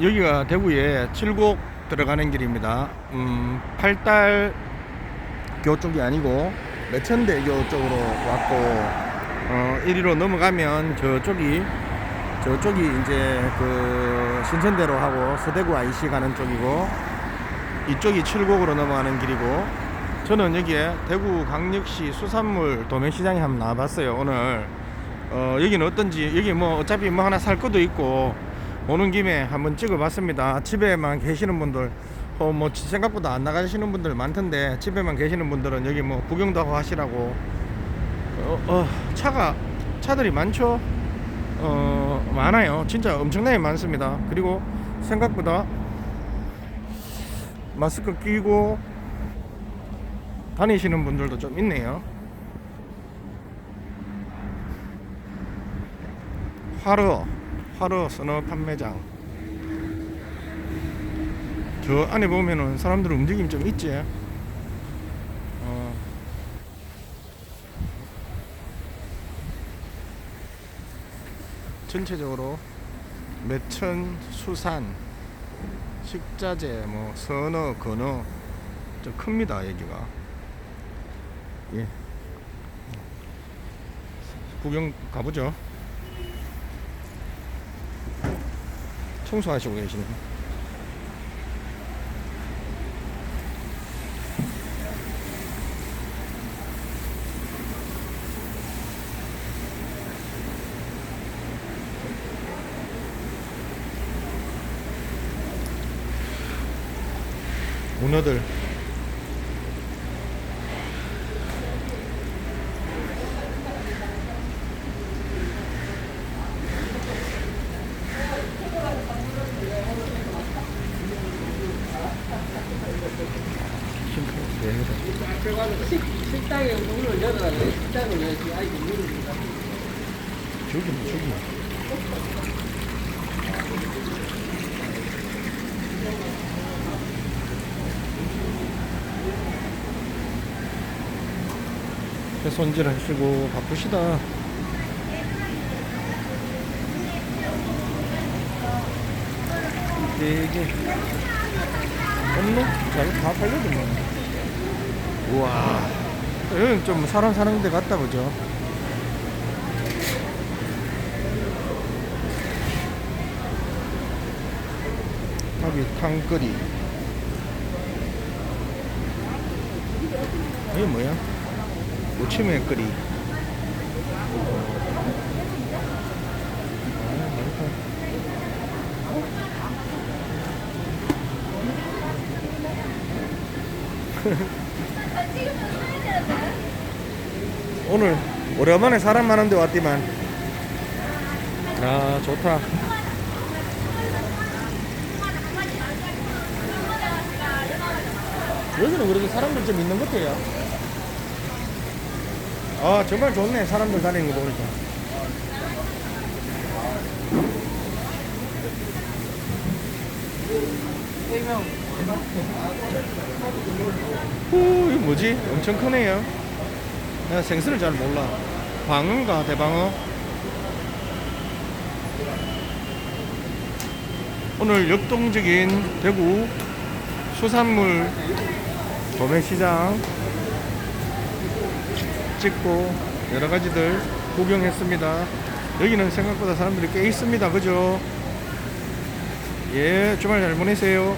여기가 대구에 칠곡 들어가는 길입니다. 음, 팔달 교 쪽이 아니고 매천대교 쪽으로 왔고 어, 이리로 넘어가면 저쪽이 저쪽이 이제 그 신천대로 하고 서대구 IC 가는 쪽이고 이쪽이 칠곡으로 넘어가는 길이고 저는 여기에 대구 강력시 수산물 도매시장에 한번 나와봤어요 오늘 어, 여기는 어떤지 여기 뭐 어차피 뭐 하나 살 것도 있고 오는 김에 한번 찍어봤습니다. 집에만 계시는 분들 어, 뭐 생각보다 안 나가시는 분들 많던데 집에만 계시는 분들은 여기 뭐 구경도 하고 하시라고. 어, 어, 차가 차들이 많죠? 어, 많아요. 진짜 엄청나게 많습니다. 그리고 생각보다 마스크 끼고 다니시는 분들도 좀 있네요. 화로, 화로 선어 판매장. 저 안에 보면은 사람들 움직임 좀 있지. 어. 전체적으로 매천, 수산, 식자재, 뭐 선어, 건어 좀 큽니다 여기가. 예. 구경 가보죠. 청소하시고 계시네. 문어들 네, 식당에 문을 열어놔요. 식당을 왜 이렇게 아이고 문을? 저기 저기 손질 하시고 바쁘시다 되게 없네? 잘다 팔려도 뭐 우와 여기 좀 사람 사는 데 같다 보죠 여기 탕거리 이게 뭐야? 아, 맛있다. 오늘 오랜만에 사람 많은데 왔디만. 아 좋다. 여기는 그래도 사람들 좀 있는 것 같아요 아 정말 좋네 사람들 다니는 거 보니까 후 이거 뭐지 엄청 크네요 내가 생선을 잘 몰라 방어인가 대방어 오늘 역동적인 대구 수산물 도매시장 찍고 여러 가지들 구경했습니다. 여기는 생각보다 사람들이 꽤 있습니다. 그죠? 예, 주말 잘 보내세요.